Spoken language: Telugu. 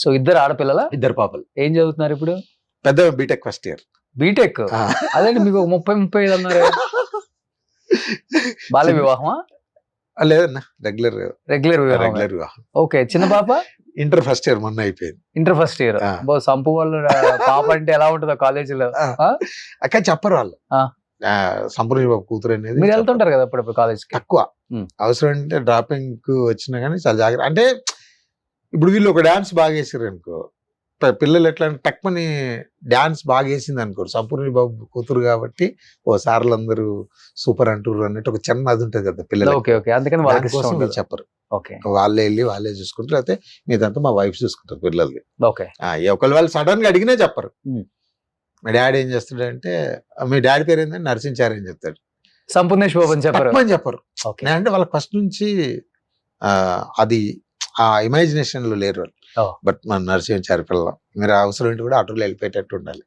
సో ఇద్దరు ఆడపిల్లల? ఇద్దరు పాపలు. ఏం చదువుతున్నారు ఇప్పుడు? పెద్ద బీటెక్ ఫస్ట్ ఇయర్ బీటెక్ అదేంటి మీకు ముప్పై ముప్పై ఐదు అన్నారు? బాల్య వివాహమా? లేదన్నా రెగ్యులర్ రెగ్యులర్ వివాహం. రెగ్యులర్ వివాహం. ఓకే చిన్న పాప? ఇంటర్ ఫస్ట్ ఇయర్ మొన్న అయిపోయింది. Inter first year. బో సంపు వాళ్ళు పాప అంటే ఎలా ఉంటుందో కాలేజీలో? అక్క చెప్పరు వాళ్ళు. సంపూర్ణ బాబు కూతురు అనేది మీరు. వెళ్తుంటారు కదా అప్పుడప్పుడు కాలేజ్ తక్కువ. అవసరం అంటే డ్రాపింగ్కు వచ్చినా కానీ చాలా జాగ్రత్త. అంటే ఇప్పుడు వీళ్ళు ఒక డాన్స్ బాగా వేసారు అనుకో పిల్లలు ఎట్లా అంటే టక్మని డాన్స్ బాగా వేసింది అనుకో. సంపూర్ణ బాబు కూతురు కాబట్టి ఓ సార్లు అందరూ సూపర్ అంటారు అన్నట్టు ఒక చిన్న అది ఉంటుంది కదా పిల్లలు ఓకే ఓకే. అందుకని వాళ్ళకి ఇష్టం కోసం వీళ్ళు. చెప్పరు. ఓకే. వాళ్ళే వెళ్ళి వాళ్ళే చూసుకుంటారు. లేకపోతే మీదంతా మా వైఫ్ చూసుకుంటారు పిల్లల్ని. వాళ్ళు సడన్గా అడిగినా చెప్పరు. మా డాడీ ఏం చేస్తాడంటే "ఆ, మీ డాడీ పేరు ఏంటంటే నరసించారు అని చెప్తాడు. సంపూర్ణేష్ బాబు అని చెప్పారు. చెప్పరు. ఓకే. అంటే వాళ్ళకి ఫస్ట్ నుంచి ఆ, అది ఆ ఇమాజినేషన్లో లేరు వాళ్ళు. బట్ మన నరసించారు పిల్ల. మీరు అవసరం ఉంటే కూడా ఆటోలో వెళ్ళిపోయేటట్టు ఉండాలి.